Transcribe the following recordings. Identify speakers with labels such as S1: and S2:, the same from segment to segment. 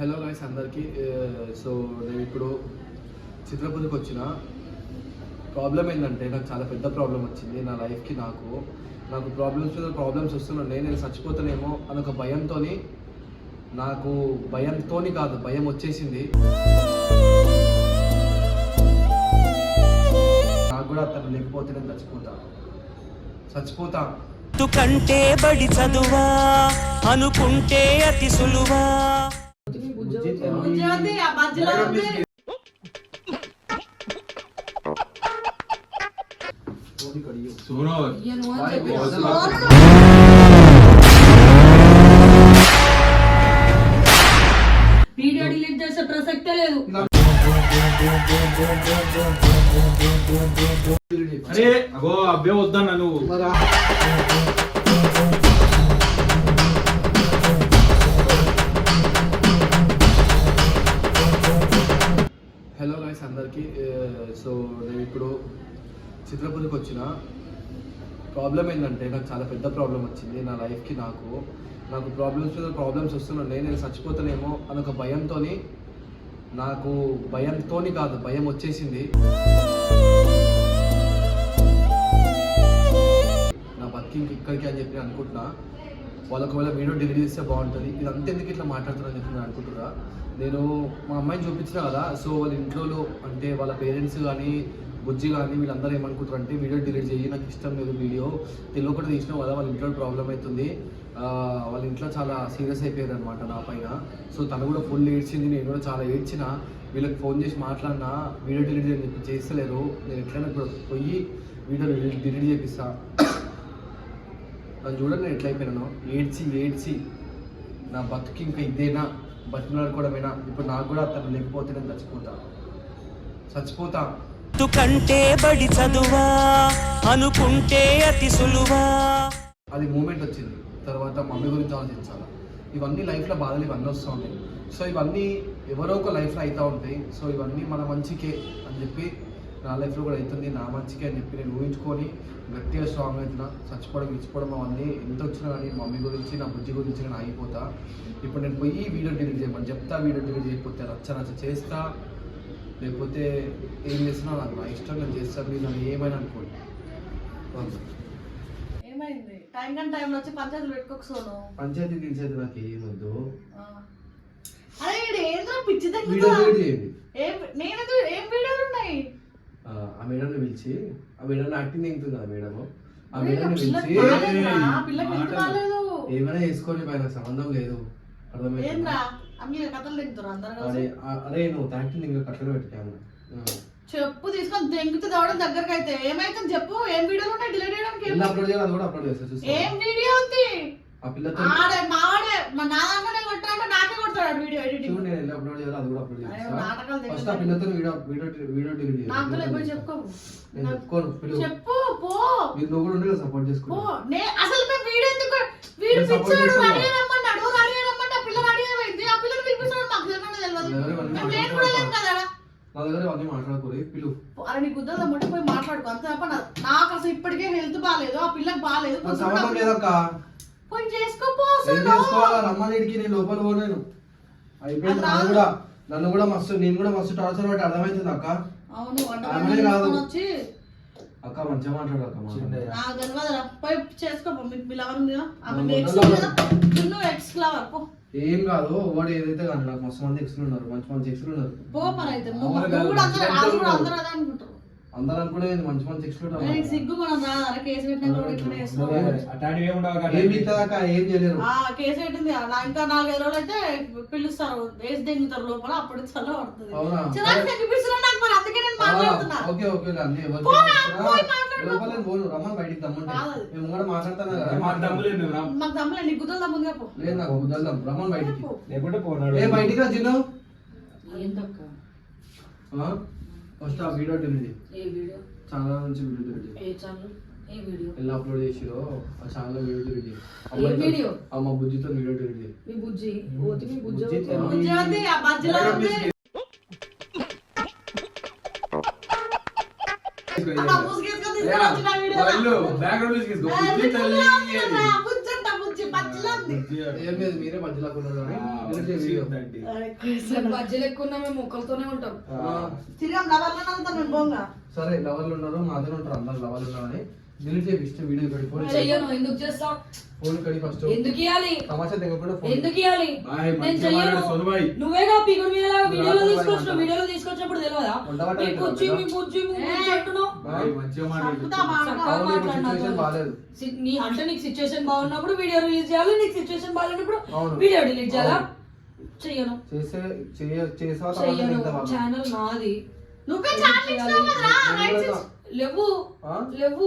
S1: Hello guys అందరికీ so నేను ఇప్పుడు చిత్రపతికి వచ్చిన. ప్రాబ్లం ఏంటంటే నాకు చాలా పెద్ద ప్రాబ్లం వచ్చింది నా లైఫ్కి నాకు. నాకు ప్రాబ్లమ్స్ మీద ప్రాబ్లమ్స్ వస్తున్నాయి నేను చచ్చిపోతానేమో అని ఒక భయంతో నాకు భయంతో కాదు భయం వచ్చేసింది. నాకు కూడా అతను లేకపోతే నేను చచ్చిపోతా. చచ్చిపోతా.
S2: కంటే బడి చదువా అనుకుంటే అతి సులువా.
S1: వాయ్
S3: చెప్పి.
S1: వదల.
S3: సోనుడు. వీడియో డిలీట్ చేసే ప్రసక్తే లేదు
S4: అరే అగో అబ్బే వద్దన్నా నువ్వు
S1: హలో గాయస్ అందరికీ సో నేను ఇప్పుడు చిత్రపురికి వచ్చిన. ప్రాబ్లం ఏంటంటే నాకు చాలా పెద్ద ప్రాబ్లం వచ్చింది నా లైఫ్కి నాకు. నాకు ప్రాబ్లమ్స్ మీద ప్రాబ్లమ్స్ వస్తున్నాయి నేను చచ్చిపోతానేమో అని ఒక భయంతో నాకు భయంతో కాదు భయం వచ్చేసింది. నా బతికింగ్ ఇక్కడికి అని చెప్పి అనుకుంటున్నా. వాళ్ళు ఒకవేళ వీడియో డిలీట్ చేస్తే బాగుంటుంది. ఇది ఎందుకు ఇట్లా మాట్లాడుతున్నారని చెప్పి నేను అనుకుంటున్నా నేను మా అమ్మాయిని చూపించిన కదా సో వాళ్ళ ఇంట్లో అంటే వాళ్ళ పేరెంట్స్ కానీ బుజ్జి కానీ వీళ్ళందరూ ఏమనుకుంటారు అంటే వీడియో డిలీట్ చేయి నాకు ఇష్టం లేదు వీడియో. తెలియకుండా తీసినావు కదా వాళ్ళ ఇంట్లో ప్రాబ్లం అవుతుంది. వాళ్ళ ఇంట్లో చాలా సీరియస్ అయిపోయారు అనమాట నా పైన. సో తను కూడా ఫుల్ ఏడ్చింది నేను కూడా చాలా ఏడ్చిన. వీళ్ళకి ఫోన్ చేసి మాట్లాడినా వీడియో డిలీట్ అని చెప్పి చేస్తలేరు. నేను ఎట్లయినా ఇప్పుడు పోయి వీడియో డిలీట్ చేపిస్తా. నన్ను చూడండి నేను ఎట్లయిపోయినాను ఏడ్చి ఏడ్చి నా బతుకి ఇంకా ఇదేనా? బతిమలాడుకోవడమేనా ఇప్పుడు నాకు కూడా అతను లేకపోతే నేను చచ్చిపోతా. చచ్చిపోతా.
S2: కంటే బడి చదువా అనుకుంటే అతి సులువా.
S1: అది మూమెంట్ వచ్చింది. తర్వాత మమ్మీ గురించి ఆలోచించాలి. ఇవన్నీ లైఫ్లో బాధలు ఇవన్నీ వస్తూ ఉంటాయి. సో ఇవన్నీ ఎవరో ఒక లైఫ్లో అవుతూ ఉంటాయి. సో ఇవన్నీ మన మంచికే అని చెప్పి నా లైఫ్లో కూడా అవుతుంది నా మంచికే అని చెప్పి నేను ఊహించుకొని గట్టిగా స్ట్రాంగ్ అవుతున్నా చచ్చిపోవడం ఇచ్చిపోవడం అవన్నీ ఎంత వచ్చినా కానీ మమ్మీ గురించి నా బుజ్జి గురించి నేను ఆగిపోతా. ఇప్పుడు నేను పోయి వీడియో డిలీట్ చేయమని చెప్తా వీడియో డిలీట్ చేయకపోతే రచ్చ రచ్చ చేస్తా. లేకపోతే ఏం చేసినా నాకు నా ఇష్టం నేను చేస్తాను మీరు నన్ను ఏమైనా అనుకోండి.
S3: ఏమైంది? టైం కానీ టైంలో వచ్చి పంచాయతీలు
S1: పంచాయతీ నాకు ఏమొద్దు.
S3: అరే ఏంద్రా పిచ్చి తగ్గుతా
S1: చేయండి
S3: ఏం నేను ఏం వీడియోలు ఉన్నాయి
S1: ఆ ఆ మేడంని పిలిచి ఆ మేడం యాక్టింగ్ దిగుతుంది ఆ మేడం ఆ
S3: అరే,
S1: మేడం
S3: పిల్లకి
S1: పిలిచి ఏమైనా చేసుకోండి పైన సంబంధం లేదు. అర్థమైందా? అరే ఆ- నువ్వు యాక్టింగ్ ఇంకా కట్టలు పెట్టాము
S3: చెప్పు తీసుకొని దెంగితే తేవడం దగ్గరకు అయితే ఏమైతుంది చెప్పు? ఏం వీడియోలు ఉన్నాయి? డిలీట్ చేయడానికి ఏం-
S1: ఎలా అప్లోడ్ చేయాలి అది కూడా అప్లోడ్ చేస్తా చూస్తా
S3: ఏం వీడియో ఉంది?
S1: ఆ పిల్లతో
S3: కొడతాడు వీడియో ఎడిటింగ్
S1: చూడు నేను ఎలా అప్లోడ్ చేయాలి అది కూడా అప్లోడ్
S3: అరే,
S1: చేస్తా
S3: నాటకాలు
S1: ఫస్ట్ ఆ
S3: తెగ-
S1: పిల్లతో వీడియో వీడియో వీడియో డిలీట్
S3: నాకు
S1: చేయాలి
S3: పోయి చెప్పుకో
S1: నేను చెప్పుకోను పిలువు.
S3: చెప్పు పో.
S1: మీరు నువ్వు కూడా ఉండే సపోర్ట్
S3: పో
S1: చేసుకుంటా.
S3: నే అసలు మేము వీడియో ఎందుకు వీడు పిచ్చాడు ఆ పిల్ల ఆ పిల్లని మాకు తెలియకుండా తెలియదు. కూడా లేం కదా
S1: నా దగ్గర
S3: అరే మాట్లాడుకో. అంతే తప్ప నాకు అసలు ఇప్పటికే హెల్త్ బాగాలేదు ఆ పిల్లకి బాగాలేదు
S1: సంబంధం లేదక్క.
S3: పోయి చేసుకోపో అసలు.
S1: రమ్మనిడికి నేను లోపల పోలేను అయిపోయింది. నన్ను. కూడా నన్ను కూడా మస్తు నేను కూడా మస్తు టార్చర్ పెట్టి అర్థమవుతుంది అక్క.
S3: అవును
S1: ఆమెనే కాదు.
S3: వచ్చి
S1: అక్క మంచిగా మాట్లాడు అక్క మాట్లాడు. ఏం కాదు వాడు ఏదైతే కానీ నాకు మస్తు మంది ఎక్స్లు ఉన్నారు మంచి మంచి ఎక్స్లు ఉన్నారు.
S3: అందరూ అందరూ
S1: అనుకునేది మంచి మంచి ఎక్స్లు
S3: అరే, నీకు సిగ్గు మనం రాదా కేసు పెట్టినా కూడా ఇట్లనే చేస్తావు
S4: అట్లాంటివి ఏమి ఉండవు
S1: ఏం ఇస్తుందక్క ఏం చేయలేరు.
S3: ఆ కేసు పెట్టింది నా ఇంకా నాలుగైదు రోజులు అయితే పిలుస్తారు. వేసి దెంగుతారు లోపల అప్పుడు చల్ల పడుతుంది.
S1: అవునా?
S3: చిరాకు తెప్పిస్తున్నా నాకు మరి అందుకే నేను మాట్లాడుతున్నా.
S1: ఆ, ఓకే ఓకే అన్ని. లోపల పోను రమ్మని బయటికి తమ్ముంటే. మేము కూడా మాట్లాడతాను కదా.
S4: మాకు రా.
S3: మాకు దమ్ములే నీ గుద్దలు దమ్ముగా పో.
S1: లేదు నాకు కుదరదాం రమ్మని బయటికి.
S4: లేకుంటే పోనాడు.
S1: ఏ బయటికి రా చిన్ను
S5: ఏంటక్క
S1: ఫస్ట్ ఆ వీడియో డిలీట్
S5: ఏ వీడియో
S1: చాలా నుంచి వీడియో డిలీట్.
S5: ఏ ఛానల్ ఏ వీడియో
S1: ఎలా అప్లోడ్ చేసిరో ఆ ఛానల్ వీడియో డిలీట్ చేయి.
S5: ఏ వీడియో?
S1: ఆ మా బుజ్జితో వీడియో డిలీట్ చేయి.
S5: మీ బుజ్జి పోతే మీ బుజ్జి
S1: బుజ్జి
S3: ఉంది, ఆ మధ్యలో ఉంది.
S4: బ్యాక్గ్రౌండ్ మ్యూజిక్
S3: ఉంది
S1: మీరే మధ్యలో
S5: ఎక్కువ మేము మొక్కలతోనే ఉంటాం.
S3: తిరిగాం లవర్లో
S1: సరే లవర్లు ఉన్నారు నాతో ఉంటారు అందరు లవర్లు ఉన్నారు అని డిలీట్ చేయి ఇష్టం వీడియో కడి ఫోన్
S5: చెయ్యను ఎందుకు చేస్తావు
S1: ఫోన్ కడి ఫస్ట్
S5: ఎందుకు ఇవ్వాలి
S1: తమాషా తెగకుండా ఫోన్
S5: ఎందుకు ఇవ్వాలి
S4: బాయ్,
S5: నేను చెయ్యను
S4: మాట్లాడు, సోనుబాయ్.
S5: నువ్వేగా పీకుడు మీదలా వీడియోలో తీసుకొచ్చిన. వీడియోలో తీసుకొచ్చినప్పుడు తెలియదా మీ
S1: కదా?
S5: మీ అంటున్నావు
S4: బాయ్, మంచిగా మాట్లాడు.
S1: బాలేదు.
S5: నీ అంటే నీకు సిచ్యువేషన్ బాగున్నప్పుడు వీడియో రిలీజ్ చేయాలి నీకు సిచ్యువేషన్ బాగాలేనప్పుడు. వీడియో డిలీట్ చేయాలా. చెయ్యను
S1: చేసే చేయ- చేసావా.
S5: ఛానల్ నాది
S3: నువ్వే ఛానల్ ఇచ్చినావు
S1: కూడా
S5: లేవు? లేవు.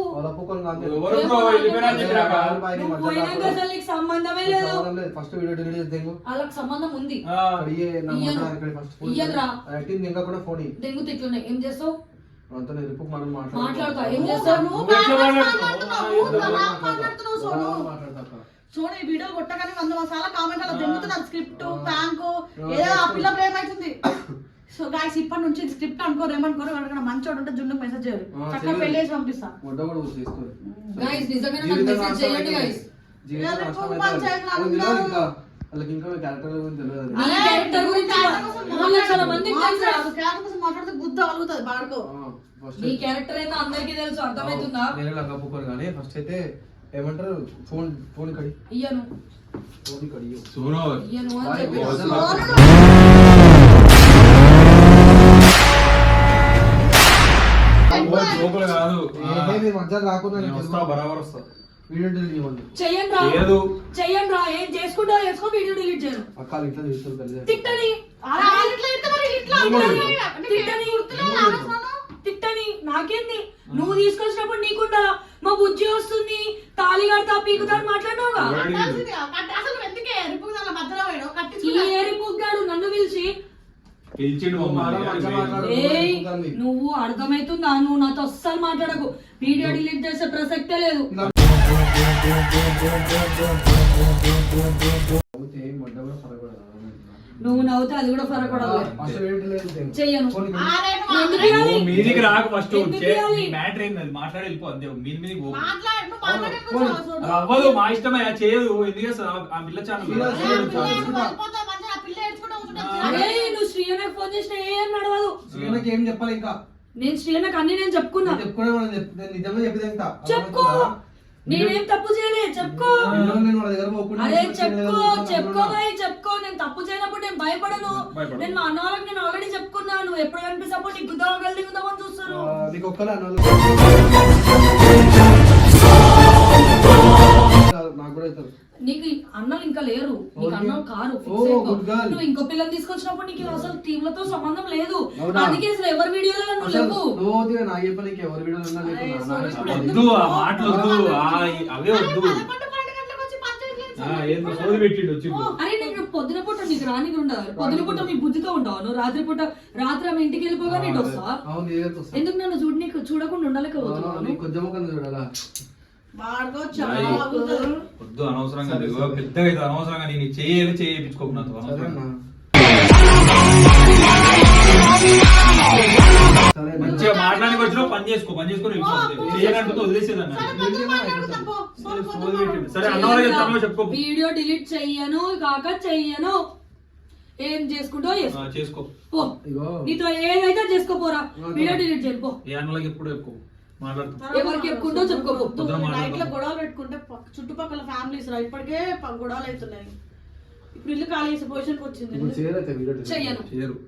S5: సంబంధమే లేదు.
S1: ఫస్ట్ వీడియో డిలీట్ చేసి
S5: వాళ్ళకి సంబంధం ఉంది.
S1: ఫోన్ ఇంకా కూడా.
S5: దెంగు తిట్లున్నాయి. ఏం చేస్తావు?
S1: మనం
S5: మాట్లాడతా, ఏం
S3: ఈ వీడియో కొట్టగానే వంద మసాలా కామెంట్ అలా దెంగుతున్నారు స్క్రిప్ట్
S1: ఆ,
S3: ఏదో ఆ. పిల్ల ప్రేమ అవుతుంది. గాయస్ ఇప్పటి నుంచి స్క్రిప్ట్ అనుకోరు ఏమనుకోరు ఎవరికైనా మంచోడు ఉంటే జున్నుకు మెసేజ్ చేయరు. చక్కగా. పెళ్ళి చేసి పంపిస్తా
S5: నాకు మెసేజ్ చేయండి
S1: వాళ్ళకి? ఇంకా. క్యారెక్టర్ గురించి తెలియదు.
S5: గురించి
S3: కోసం మాట్లాడితే బుద్ధి అలుగుతుంది బాడుకో.
S1: ఆ, first
S5: నీ క్యారెక్టర్ ఏందో అందరికీ తెలుసు అర్థమవుతుందా?
S1: నేనే లంగా పుక్కను కానీ ఫస్ట్ అయితే ఏమంటారు? ఫోన్ ఫోన్ కడి.
S5: ఇయ్యను
S1: ఫోన్ కడి
S4: సోను
S5: ఇయ్యను
S1: వీడియో డిలీట్ ఇవ్వండి.
S5: చెయ్యండి రా.
S4: లేదు
S5: చెయ్యండి రా. ఏం చేసుకుంటావు చేసుకో వీడియో డిలీట్ చేయను.
S1: అక్క ఇట్లా చేస్తారు కలిసి
S5: తిట్టని.
S3: ఇట్లా ఇట్లా
S5: నాకేంది? నువ్వు తీసుకొచ్చినప్పుడు నీకుండాలా మా బుజ్జి వస్తుంది. తాళి కడతా పీకుతా అని మాట్లాడినావుగా
S3: అసలు ఎందుకే? మధ్యలో
S5: ఈ నన్ను పిలిచి
S4: పిలిచిండు
S1: నువ్వు
S5: అర్థమైతుందా? నువ్వు నాతో అస్సలు మాట్లాడకు. వీడియో డిలీట్ చేసే ప్రసక్తే లేదు. నువ్వు నవ్వుతే అది కూడా
S1: చేయండి.
S5: చెయ్యను.
S4: మీదికి రాకు ఫస్ట్? మ్యాటర్ ఏంది అది? మాట్లాడి వెళ్ళిపో అంతే మీది అవ్వదు మా ఇష్టమే చేయదు. ఎందుకు ఆ- పిల్ల ఛానల్
S5: నువ్వు శ్రీయనకు ఫోన్ చేసినా ఏం నడవదు.
S1: శ్రీనకి ఏం చెప్పాలి ఇంకా?
S5: నేను శ్రీయనకు అన్ని నేను చెప్పుకున్నా.
S1: నేను చెప్పుకునే వాళ్ళని చెప్- నేను నిజంగా చెప్పేది ఎంత
S5: చెప్పుకో. నేనేం తప్పు చేయలే చెప్పుకో. అరే చెప్పుకో చెప్పుకో. భాయ్ చెప్పుకో. నేను తప్పు చేయనప్పుడు నేను భయపడను. నేను మా అన్న వాళ్ళకి నేను ఆల్రెడీ చెప్పుకున్నా. నువ్వు ఎప్పుడు కనిపిస్తావు నీకు గుద్దామని దిగుదామని చూస్తారు.
S1: నీకు ఒక్కలే అన్నాను నాకు కూడా
S5: నీకు అన్నలు ఇంకా లేరు. నీకు
S1: ఓకే.
S5: అన్నలు కారు. నువ్వు ఇంకో పిల్లలు తీసుకొచ్చినప్పుడు నీకు అసలు టీంలతో సంబంధం లేదు? అందుకే అసలు ఎవరి వీడియోలో నువ్వు
S1: అసలు
S5: లేవు.
S1: రోజుగా నా చెప్పనికి ఎవరి వీడియోలు ఉన్నా
S3: అరే,
S1: లేకున్నా,
S3: sorry,
S1: నా
S3: ఇప్పుడు
S1: ఇష్టం.
S4: వద్దు ఆ మాటలు వద్దు ఆ, ఈ- అవే వద్దు.
S3: పదకొండు పన్నెండు గంటలకు వచ్చి పంచాయతీ లేదు.
S4: ఆ, ఏందో సోది పెట్టిండు వచ్చి
S5: అరే నీకు పొద్దున పూట నీకు రానికి ఉండదు. పొద్దున పూట మీ బుద్ధితో ఉండవు. నువ్వు రాత్రి పూట రాత్రి ఆమె ఇంటికి వెళ్ళిపోగా నీకు వస్తా. ఎందుకు నన్ను చూడ నీకు చూడకుండా ఉండలేకపోతున్నాను
S1: నీకు కొంచెం చూడాలా?
S4: వద్దు అనవసరంగా పెద్దగా అయితే అనవసరంగా నేను చేయాలి చేయించుకోకు నాతో
S1: సరే
S4: అనవసరంగా.
S1: అన్న సరే అన్న.
S4: మంచిగా మాట్లాడానికి వచ్చినా పని చేసుకో పని చేసుకొని. చేయాలంటే వదిలేసేదన్న.
S3: సరే,
S4: చెప్పుకో.
S5: వీడియో డిలీట్ చెయ్యను కాక చెయ్యను. ఏం చేసుకుంటో చేసుకో.
S4: చేసుకో.
S5: పో.
S1: ఇగో.
S5: నీతో ఏదైతే చేసుకోపోరా వీడియో డిలీట్ చేయను పో.
S4: ఏ అన్నలకి ఎప్పుడు మాట్లాడుతా
S5: ఎవరికి చెప్పుకుంటో చెప్పుకోపో.
S4: పొద్దున
S3: నైట్లో
S4: మాట్లాడదాం.
S3: గొడవలు పెట్టుకుంటే పక్క- చుట్టుపక్కల ఫ్యామిలీస్ రా. ఇప్పటికే ప- గొడవలు అవుతున్నాయి. ఇప్పుడు ఇల్లు ఖాళీ చేసే పొజిషన్ వచ్చింది.
S1: Video delete.
S5: చెయ్యను.
S4: చేయరు.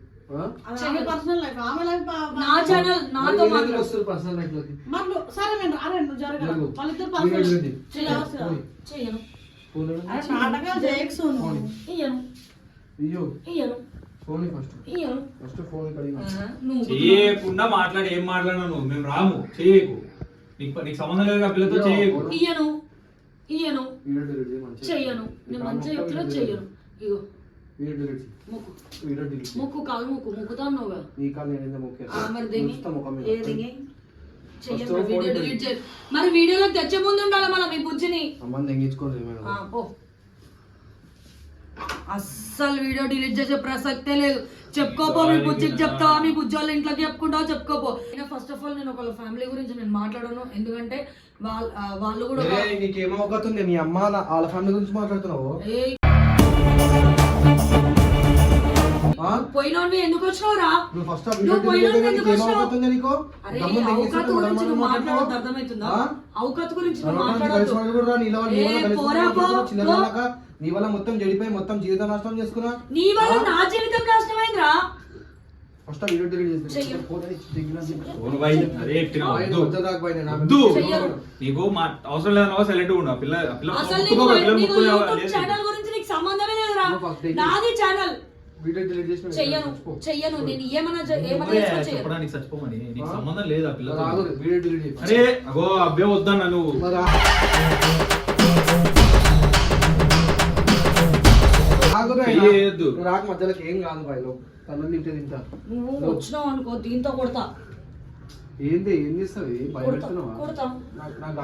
S3: పర్సనల్ లైఫ్ ఆమె లైఫ్
S5: నా ఛానల్
S1: మరి
S5: నాతో
S1: వీళ్ళకి
S5: మాట్లాడు.
S1: వస్తారు పర్సనల్ లైఫ్లోకి?
S3: మరి సరే నేను అరే నువ్వు జరగదు
S1: జరుగు.
S3: వాళ్ళిద్దరు పర్సనల్.
S5: చెయ్యను.
S3: నాటకాలు చేయకు
S1: పోనీ.
S5: ఇయ్యను
S1: ఇయ్యో
S5: ఇయ్యను
S1: ఫోన్ ఫస్ట్. ఫస్ట్ ఫోన్
S4: మాట్లాడి ఏం మాట్లాడినా నువ్వు? మేము రాము. చేయకు. నీకు నీకు సంబంధం లేదు ఆ పిల్లతో చేయకు.
S5: ఇయ్యను. ఇయ్యను. చెయ్యను. నేను మంచిగా చెప్తున్నా చెయ్యను. ఇగో. ముక్కు.
S1: చేయి.
S5: ముక్కు కాలు ముక్కు. ముక్కుతాను నువ్వు
S1: నీ కాలు నేను
S5: మరి దిగి. ఏ మరి వీడియోలో తెచ్చే ముందు ఉండాలి మన మీ బుజ్జిని.
S1: సంబంధం
S5: అస్సలు వీడియో డిలీట్ చేసే ప్రసక్తే లేదు. చెప్పుకోపో మీ బుజ్జికి చెప్తావా మీ బుజ్జి వాళ్ళ ఇంట్లోకి చెప్పుకుంటావా చెప్పుకోపో. నేను ఫస్ట్ ఆఫ్ ఆల్ నేను ఒక ఫ్యామిలీ గురించి నేను మాట్లాడను. ఎందుకంటే వాళ్ళ వాళ్ళు కూడా
S1: ఏయ్, నీకేం అవగతుంది మీ అమ్మ వాళ్ళ ఫ్యామిలీ గురించి మాట్లాడుతున్నావు?
S5: పోయినోడిని ఎందుకు వచ్చినావురా?
S1: నువ్వు ఫస్ట్
S5: నువ్వు ఎందుకు
S1: నీకేం
S5: వచ్చినావు? అరే అవకాత్? గురించి నువ్వు అర్థమవుతుందా? అవకాత్ నువ్వు
S1: రా,
S5: ఏ,
S1: నీ వల్ల మొత్తం చెడిపోయి మొత్తం జీవితం నాశనం చేసుకున్నా?
S5: నీ వల్ల నా జీవితం నాశనమైందిరా.
S1: ఫస్ట్ వీడియో డిలీట్ చేసి. ఫోన్.
S4: ఫోన్ బై అరే వద్దు.
S1: వద్దు. నాకు
S4: మా అవసరం లేదన్నా సైలెంట్ ఉండు. పిల్ల ముట్టుకో,
S5: నీకు
S4: ఆ పిల్ల
S5: నీకు
S4: ముట్టుకో,
S5: యూట్యూబ్
S4: లేదు.
S5: ఛానల్ గురించి నీకు సంబంధమే లేదురా.
S1: నువ్వు first day
S5: నాది ఛానల్
S1: వీడియో డిలీట్ చేసి
S5: చెయ్యను. చెయ్యను. నేను ఏమన్నా ఏమన్నా
S4: చెప్పడానికి చచ్చిపోమని. నీకు? సంబంధం లేదు ఆ పిల్ల
S1: వీడియో డిలీట్.
S4: అరే అగో అబ్బే వద్దన్నా నువ్వు.
S1: మరి ఆ- రాకు మధ్యలోకి ఏం కాదు బాయ్ తను తింటే తింటా.
S5: నువ్వు వచ్చినావు అనుకో దీంతో కొడతా.
S1: ఏంది ఏం చేస్తావు?
S5: కొడతా
S1: భయపెడుతున్నావా నాకు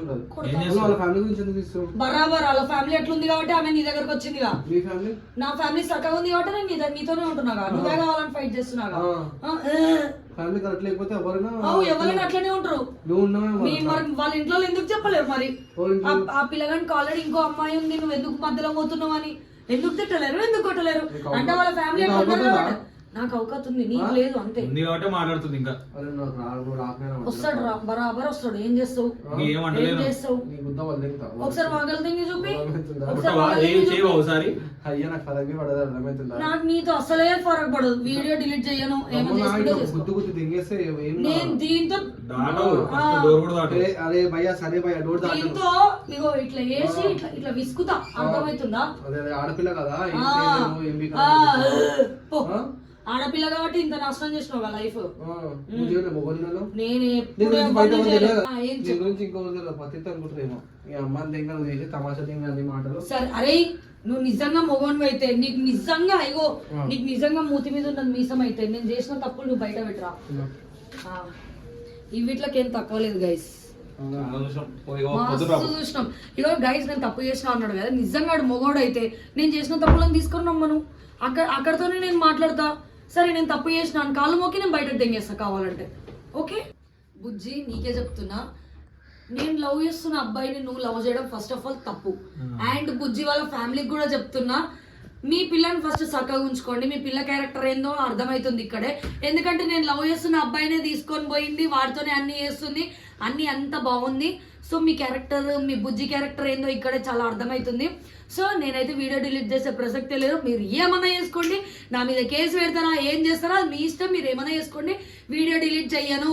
S1: ఉండదు.
S4: ఏం
S1: వాళ్ళ ఫ్యామిలీ గురించి ఎందుకు
S5: బరాబర్ వాళ్ళ ఫ్యామిలీ ఎట్లుంది కాబట్టి ఆమె నీ దగ్గరకు వచ్చిందిగా.
S1: మీ ఫ్యామిలీ
S5: నా ఫ్యామిలీ చక్కగా ఉంది కాబట్టి నేను నీ దగ్గర నీతోనే ఉంటున్నాగా. నువ్వే కావాలని ఫైట్ చేస్తున్నాగా. ఏ.
S1: ఫ్యామిలీ కరెక్ట్ లేకపోతే ఎవరైనా
S5: అవు ఎవరైనా అట్లనే ఉంటారు.
S1: నువ్వు ఉన్నావే
S5: మీ మరి వాళ్ళ ఇంట్లో ఎందుకు చెప్పలేరు మరి? ఆ- ఆ పిల్లగానికి ఆల్రెడీ ఇంకో అమ్మాయి ఉంది నువ్వు ఎందుకు మధ్యలో పోతున్నావు అని? ఎందుకు తిట్టలేరు ఎందుకు కొట్టలేరు? అంటే వాళ్ళ ఫ్యామిలీ
S1: నీకు అవకాశం.
S5: నాకు ఉంది. నీకు? లేదు అంతే.
S4: ఉంది కాబట్టి మాట్లాడుతుంది ఇంకా.
S1: అరే నాకు రా నువ్వు రాకపోయినా
S5: వస్తాడు రా బరాబర్ వస్తాడు. ఏం చేస్తావు?
S4: నీకు ఏం
S5: ఏం
S4: అంటలేను.
S5: చేస్తావు?
S1: నీ గుద్ద వాళ్ళు తింటా.
S5: ఒకసారి వాగలు తింగి చూపి. ఒకసారి
S4: ఏం చేయవా
S1: అయ్యా నాకు పదవి పడదు అర్థమవుతుందా
S5: నాకు నీతో అసలే ఫరక్ పడదు. వీడియో డిలీట్ చేయను.
S1: అమ్మో,
S5: చేసుకుంటే చేసుకో
S1: గుద్దు గుద్దు దింగేస్తే ఏం
S5: నేను దీంతో.
S4: ఫస్ట్ డోర్ కూడా
S1: అరే అరే భయ్యా సరే భయ్యా డోర్
S5: దీంతో ఇగో ఇట్లా వేసి ఇట్లా ఇట్లా విసుకుతా. అర్థమవుతుందా
S1: అదే అదే ఆడపిల్ల కదా ఏం
S5: ఆ,
S1: చేయలేము, ఏం బీ
S5: ఆ,
S1: కాదు.
S5: పో.
S1: ఆ?
S5: ఆడపిల్ల కాబట్టి ఇంత నష్టం చేసినావు లైఫ్? నేను ఎప్పుడు
S1: మాటలు.
S5: సరే అరే నువ్వు నిజంగా మొగోన్వి అయితే నీకు నిజంగా అయ్యో. నీకు నిజంగా మూతి మీద ఉన్నది మీసం అయితే నేను చేసిన తప్పులు నువ్వు బయట పెట్టరా? ఆ. ఈ వీటిలోకి ఏం తక్కువ లేదు గైస్ చూసినాం. ఇగో గైస్ నేను తప్పు చేసిన అన్నాడు కదా నిజంగా మొగోడు అయితే నేను చేసిన తప్పులను తీసుకొని నమ్మను అక్కడ అక్కడతోనే నేను మాట్లాడతా. సరే నేను తప్పు చేసిన అని కాళ్ళు మోకి నేను బయటకు తెంగేస్తా కావాలంటే. ఓకే? బుజ్జి నీకే చెప్తున్నా. నేను లవ్ చేస్తున్న అబ్బాయిని నువ్వు లవ్ చేయడం ఫస్ట్ ఆఫ్ ఆల్ తప్పు. అండ్ బుజ్జి వాళ్ళ ఫ్యామిలీకి కూడా చెప్తున్నా మీ పిల్లని ఫస్ట్ చక్కగా ఉంచుకోండి. మీ పిల్ల క్యారెక్టర్ ఏందో అర్థమవుతుంది ఇక్కడే. ఎందుకంటే నేను లవ్ చేస్తున్న అబ్బాయినే తీసుకొని పోయింది వాడితోనే అన్ని చేస్తుంది. అన్ని అంత బాగుంది. సో మీ క్యారెక్టర్ మీ బుజ్జి క్యారెక్టర్ ఏందో ఇక్కడే చాలా అర్థమవుతుంది సో నేనైతే వీడియో డిలీట్ చేసే ప్రసక్తే లేదు. మీరు ఏమన్నా చేసుకోండి. నా మీద కేసు పెడతారా ఏం చేస్తారా అది మీ ఇష్టం మీరు ఏమైనా చేసుకోండి. వీడియో డిలీట్ చెయ్యను